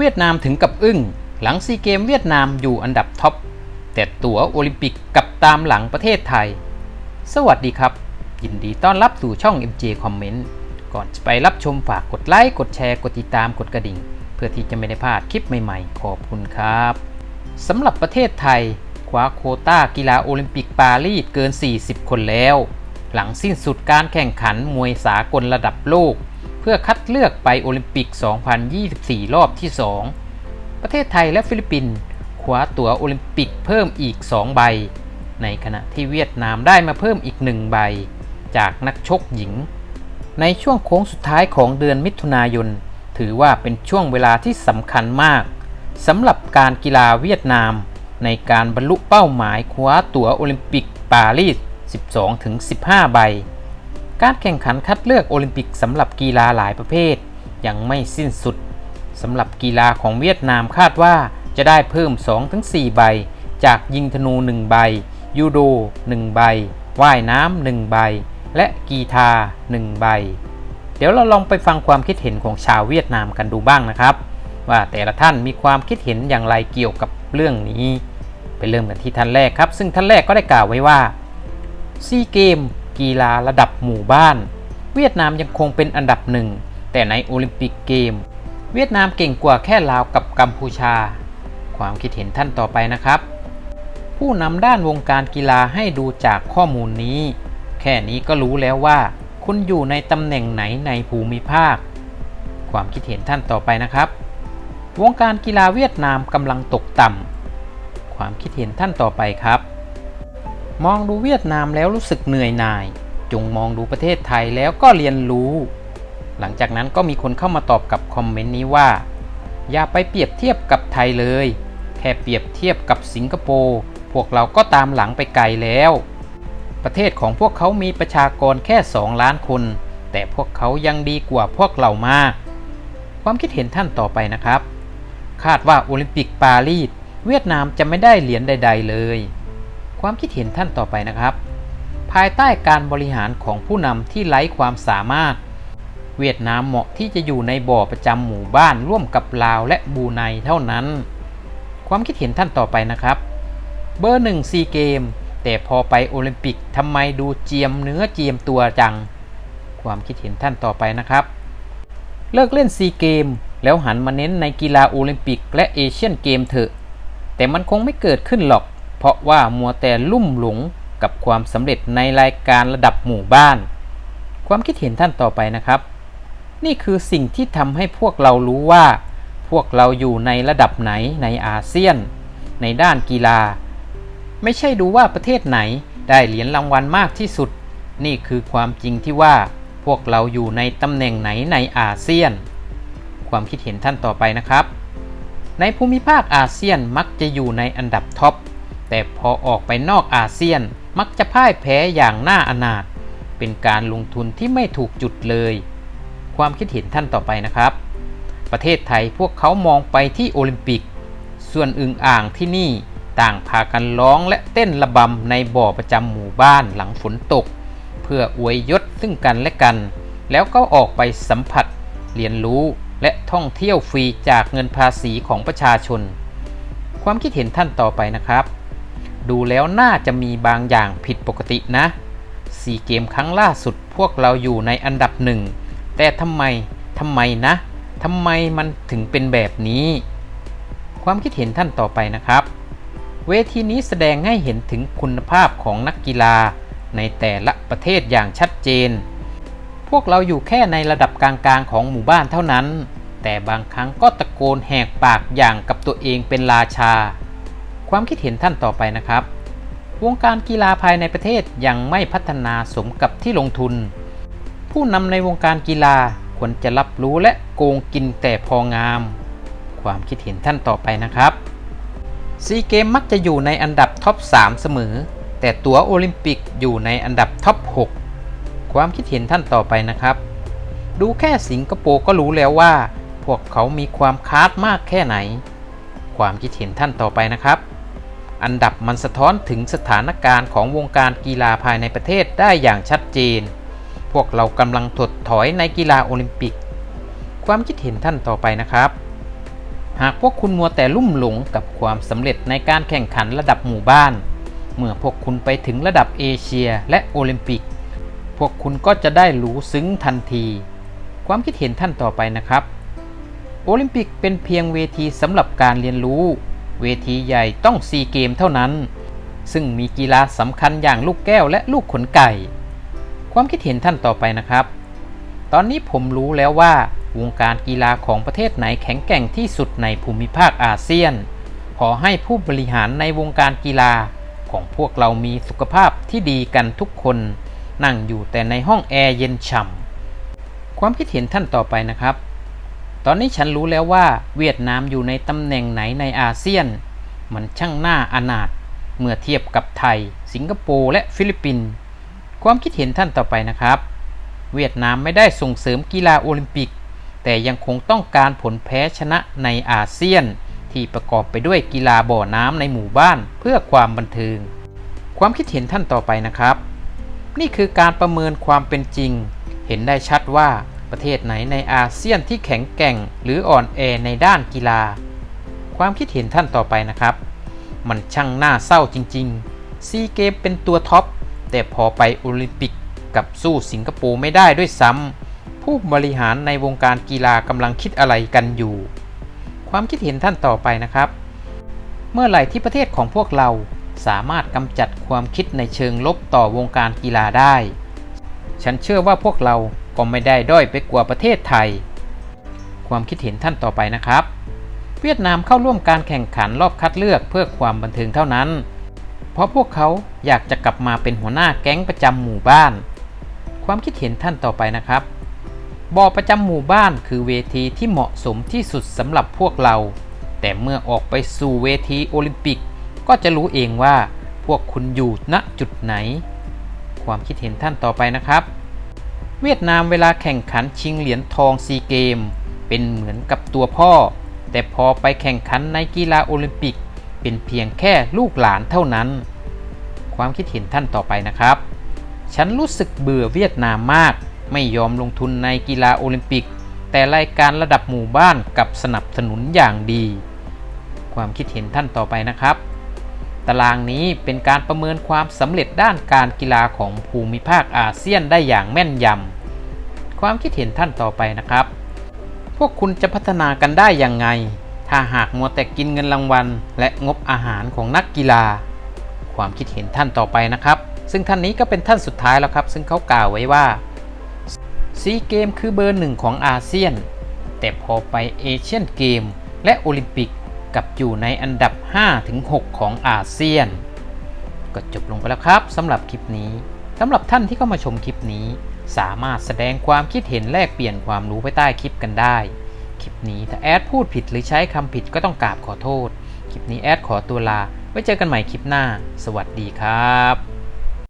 เวียดนามถึงกับอึ้ง หลังซีเกมเวียดนามอยู่อันดับท็อป แต่ตั๋วโอลิมปิกกับตามหลังประเทศไทย สวัสดีครับ ยินดีต้อนรับสู่ช่อง MJ Comment ก่อนจะไปรับชมฝากกดไลค์ กดแชร์ กดติดตามกดกระดิ่ง เพื่อที่จะไม่ได้พลาดคลิปใหม่ๆ ขอบคุณครับสำหรับประเทศไทยคว้าโคต้ากีฬาโอลิมปิกปารีสเกิน 40 คนแล้ว หลังสิ้นสุดการแข่งขันมวยสากลระดับโลก เพื่อคัดเลือกไปโอลิมปิก 2024 รอบที่ 2 ประเทศไทยและฟิลิปปินส์คว้าตั๋วโอลิมปิกเพิ่มอีก 2 ใบ ในขณะที่เวียดนามได้มาเพิ่มอีก 1 ใบ จากนักชกหญิง ในช่วงโค้งสุดท้ายของเดือนมิถุนายน ถือว่าเป็นช่วงเวลาที่สำคัญมากสำหรับการกีฬาเวียดนาม ในการบรรลุเป้าหมายคว้าตั๋วโอลิมปิกปารีส 12-15 ใบ การแข่งขันคัดเลือกโอลิมปิกสำหรับกีฬาหลายประเภท ยังไม่สิ้นสุดสำหรับกีฬาของเวียดนามคาดว่าจะได้เพิ่ม 2-4 ใบ จากยิงธนู 1 ใบ ยูโด 1 ใบ ว่ายน้ำ 1 ใบ และกีฬา1 ใบ เดี๋ยวเราลองไปฟังความคิดเห็นของชาวเวียดนามกันดูบ้างนะครับ ว่าแต่ละท่านมีความคิดเห็นอย่างไรเกี่ยวกับเรื่องนี้ ไปเริ่มกันที่ท่านแรกครับ ซึ่งท่านแรกก็ได้กล่าวไว้ว่าซีเกม กีฬาระดับหมู่บ้าน เวียดนามยังคงเป็นอันดับหนึ่ง แต่ในโอลิมปิกเกม เวียดนามเก่งกว่าแค่ลาวกับกัมพูชา ความคิดเห็นท่านต่อไปนะครับ ผู้นำด้านวงการกีฬาให้ดูจากข้อมูลนี้ แค่นี้ก็รู้แล้วว่า คุณอยู่ในตำแหน่งไหนในภูมิภาค ความคิดเห็นท่านต่อไปนะครับ วงการกีฬาเวียดนามกำลังตกต่ำความคิดเห็นท่านต่อไปครับ มองดูเวียดนามแล้วรู้สึกเหนื่อยหน่าย จงมองดูประเทศไทยแล้วก็เรียนรู้ หลังจากนั้นก็มีคนเข้ามาตอบกับคอมเมนต์นี้ว่า อย่าไปเปรียบเทียบกับไทยเลย แค่เปรียบเทียบกับสิงคโปร์พวกเราก็ตามหลังไปไกลแล้ว ประเทศของพวกเขามีประชากรแค่ 2 ล้านคน แต่พวกเขายังดีกว่าพวกเรามาก ความคิดเห็นท่านต่อไปนะครับ คาดว่าโอลิมปิกปารีสเวียดนามจะไม่ได้เหรียญใด ๆ เลย ความคิดเห็นท่านต่อไปนะครับ ภายใต้การบริหารของผู้นำที่ไร้ความสามารถ เวียดนามเหมาะที่จะอยู่ในบ่อประจำหมู่บ้านร่วมกับลาวและบูไนเท่านั้น ความคิดเห็นท่านต่อไปนะครับ เบอร์หนึ่งซีเกมแต่พอไปโอลิมปิกทำไมดูเจียมเนื้อเจียมตัวจัง ความคิดเห็นท่านต่อไปนะครับ เลิกเล่นซีเกมแล้วหันมาเน้นในกีฬาโอลิมปิกและเอเชียนเกมเถอะ แต่มันคงไม่เกิดขึ้นหรอก เพราะว่ามัวแต่ลุ่มหลงกับความสำเร็จในรายการระดับหมู่บ้าน ความคิดเห็นท่านต่อไปนะครับ นี่คือสิ่งที่ทำให้พวกเรารู้ว่า พวกเราอยู่ในระดับไหนในอาเซียน ในด้านกีฬา ไม่ใช่ดูว่าประเทศไหนได้เหรียญรางวัลมากที่สุด นี่คือความจริงที่ว่าพวกเราอยู่ในตำแหน่งไหนในอาเซียน ความคิดเห็นท่านต่อไปนะครับ ในภูมิภาคอาเซียนมักจะอยู่ในอันดับท็อป แต่พอออกไปนอกอาเซียนมักจะพ่ายแพ้อย่างน่าอนาถเป็นการลงทุนที่ไม่ถูกจุดเลย ความคิดเห็นท่านต่อไปนะครับ ประเทศไทยพวกเขามองไปที่โอลิมปิก ส่วนอึงอ่างที่นี่ต่างพากันร้องและเต้นระบำในบ่อประจำหมู่บ้านหลังฝนตก เพื่ออวยยศซึ่งกันและกัน แล้วก็ออกไปสัมผัส เรียนรู้และท่องเที่ยวฟรีจากเงินภาษีของประชาชน ความคิดเห็นท่านต่อไปนะครับ ดูแล้วน่าจะมีบางอย่างผิดปกตินะสีเกมครั้งล่าสุดพวกเราอยู่ในอันดับหนึ่ง แต่ทำไมทำไมนะทำไมมันถึงเป็นแบบนี้ ความคิดเห็นท่านต่อไปนะครับ เวทีนี้แสดงให้เห็นถึงคุณภาพของนักกีฬาในแต่ละประเทศอย่างชัดเจน พวกเราอยู่แค่ในระดับกลางๆของหมู่บ้านเท่านั้น แต่บางครั้งก็ตะโกนแหกปากอย่างกับตัวเองเป็นราชา ความคิดเห็นท่านต่อไปนะครับ วงการกีฬาภายในประเทศยังไม่พัฒนาสมกับที่ลงทุน ผู้นำในวงการกีฬาควรจะรับรู้และโกงกินแต่พองาม ความคิดเห็นท่านต่อไปนะครับซีเกมมักจะอยู่ในอันดับท็อป 3 เสมอ แต่ตั๋วโอลิมปิกอยู่ในอันดับท็อป 6 ความคิดเห็นท่านต่อไปนะครับ ดูแค่สิงคโปร์ก็รู้แล้วว่า พวกเขามีความคาดมากแค่ไหน ความคิดเห็นท่านต่อไปนะครับ อันดับมันสะท้อนถึงสถานการณ์ของวงการกีฬาภายในประเทศได้อย่างชัดเจน พวกเรากำลังถดถอยในกีฬาโอลิมปิก ความคิดเห็นท่านต่อไปนะครับ หากพวกคุณมัวแต่ลุ่มหลงกับความสำเร็จในการแข่งขันระดับหมู่บ้าน เมื่อพวกคุณไปถึงระดับเอเชียและโอลิมปิก พวกคุณก็จะได้รู้ซึ้งทันที ความคิดเห็นท่านต่อไปนะครับ โอลิมปิกเป็นเพียงเวทีสำหรับการเรียนรู้ เวทีใหญ่ต้องซีเกมเท่านั้น ซึ่งมีกีฬาสำคัญอย่างลูกแก้วและลูกขนไก่ ความคิดเห็นท่านต่อไปนะครับ ตอนนี้ผมรู้แล้วว่าวงการกีฬาของประเทศไหนแข็งแกร่งที่สุดในภูมิภาคอาเซียน ขอให้ผู้บริหารในวงการกีฬาของพวกเรามีสุขภาพที่ดีกันทุกคน นั่งอยู่แต่ในห้องแอร์เย็นฉ่ำความคิดเห็นท่านต่อไปนะครับ ตอนนี้ฉันรู้แล้วว่าเวียดนามอยู่ในตำแหน่งไหนในอาเซียน มันช่างน่าอนาถเมื่อเทียบกับไทย สิงคโปร์และฟิลิปปินส์ความคิดเห็นท่านต่อไปนะครับ เวียดนามไม่ได้ส่งเสริมกีฬาโอลิมปิก แต่ยังคงต้องการผลแพ้ชนะในอาเซียน ที่ประกอบไปด้วยกีฬาบ่อน้ำในหมู่บ้านเพื่อความบันเทิง ความคิดเห็นท่านต่อไปนะครับ นี่คือการประเมินความเป็นจริง เห็นได้ชัดว่า ประเทศไหนในอาเซียนที่แข็งแกร่งหรืออ่อนแอในด้านกีฬา ความคิดเห็นท่านต่อไปนะครับ มันช่างน่าเศร้าจริงๆ ซีเกมเป็นตัวท็อป แต่พอไปโอลิมปิกกับสู้สิงคโปร์ไม่ได้ด้วยซ้ำผู้บริหารในวงการกีฬากำลังคิดอะไรกันอยู่ ความคิดเห็นท่านต่อไปนะครับ เมื่อไหร่ที่ประเทศของพวกเราสามารถกำจัดความคิดในเชิงลบต่อวงการกีฬาได้ ฉันเชื่อว่าพวกเรา ก็ไม่ได้ด้อยไปกว่าประเทศไทย ความคิดเห็นท่านต่อไปนะครับ เวียดนามเข้าร่วมการแข่งขันรอบคัดเลือกเพื่อความบันเทิงเท่านั้น เพราะพวกเขาอยากจะกลับมาเป็นหัวหน้าแก๊งประจำหมู่บ้าน ความคิดเห็นท่านต่อไปนะครับบ่อประจำหมู่บ้านคือเวทีที่เหมาะสมที่สุดสำหรับพวกเรา แต่เมื่อออกไปสู่เวทีโอลิมปิก ก็จะรู้เองว่าพวกคุณอยู่ณจุดไหน ความคิดเห็นท่านต่อไปนะครับ เวียดนามเวลาแข่งขันชิงเหรียญทองซีเกม เป็นเหมือนกับตัวพ่อ แต่พอไปแข่งขันในกีฬาโอลิมปิก เป็นเพียงแค่ลูกหลานเท่านั้น ความคิดเห็นท่านต่อไปนะครับ ฉันรู้สึกเบื่อเวียดนามมาก ไม่ยอมลงทุนในกีฬาโอลิมปิก แต่รายการระดับหมู่บ้านกับสนับสนุนอย่างดี ความคิดเห็นท่านต่อไปนะครับ ตารางนี้เป็นการประเมินความสำเร็จด้านการกีฬาของภูมิภาคอาเซียนได้อย่างแม่นยำ ความคิดเห็นท่านต่อไปนะครับ พวกคุณจะพัฒนากันได้อย่างไง ถ้าหากมัวแต่กินเงินรางวัล และงบอาหารของนักกีฬา ความคิดเห็นท่านต่อไปนะครับ ซึ่งท่านนี้ก็เป็นท่านสุดท้ายแล้วครับ ซึ่งเขากล่าวไว้ว่าซีเกมคือเบอร์หนึ่งของอาเซียน แต่พอไปเอเชียนเกมและโอลิมปิก กับอยู่ในอันดับ 5-6 ของอาเซียน ก็จบลงไปแล้วครับสำหรับคลิปนี้สำหรับท่านที่เข้ามาชมคลิปนี้ สามารถแสดงความคิดเห็นแลกเปลี่ยนความรู้ไปใต้คลิปกันได้ คลิปนี้ถ้าแอดพูดผิดหรือใช้คำผิดก็ต้องกราบขอโทษ คลิปนี้แอดขอตัวลา ไว้เจอกันใหม่คลิปหน้า สวัสดีครับ